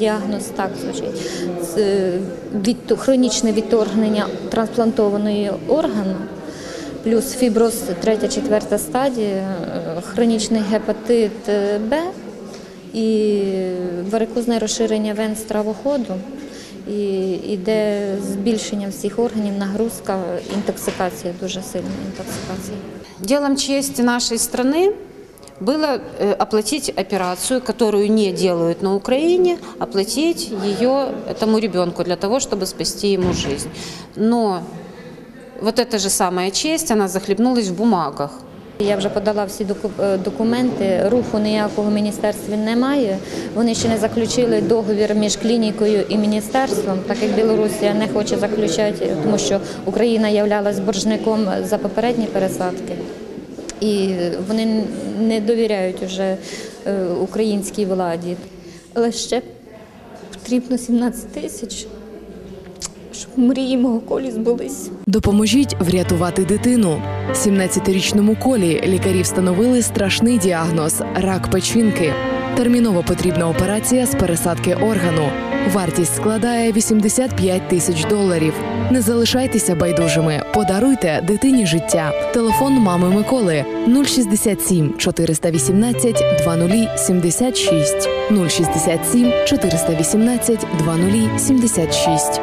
діагноз так звучить. Від, хронічне відторгнення трансплантованої органу, плюс фіброз 3-4 стадія, е, хронічний гепатит е, Б і варикозне розширення вен стравоходу. І йде збільшення всіх органів, нагрузка, інтоксикація, дуже сильна інтоксикація. Делом чести нашей страны было э, оплатить операцию, которую не делают на Украине, оплатить ее этому ребенку для того, чтобы спасти ему жизнь. Но вот эта же самая честь, она захлебнулась в бумагах. Я вже подала всі доку- е, документи. Руху ніякого в міністерстві немає. Вони ще не заключили договір між клінікою і міністерством, так як Білорусія не хоче заключати, тому що Україна являлась боржником за попередні пересадки. І вони не довіряють уже е, українській владі. Але ще потрібно 17 тисяч, щоб мрії мого колі збулись. Допоможіть врятувати дитину. 17-річному колі лікарі встановили страшний діагноз рак печінки. Терміново потрібна операція з пересадки органу. Вартість складає 85 тисяч доларів. Не залишайтеся байдужими. Подаруйте дитині життя. Телефон мами Миколи 067 418 2076 067 418 2076.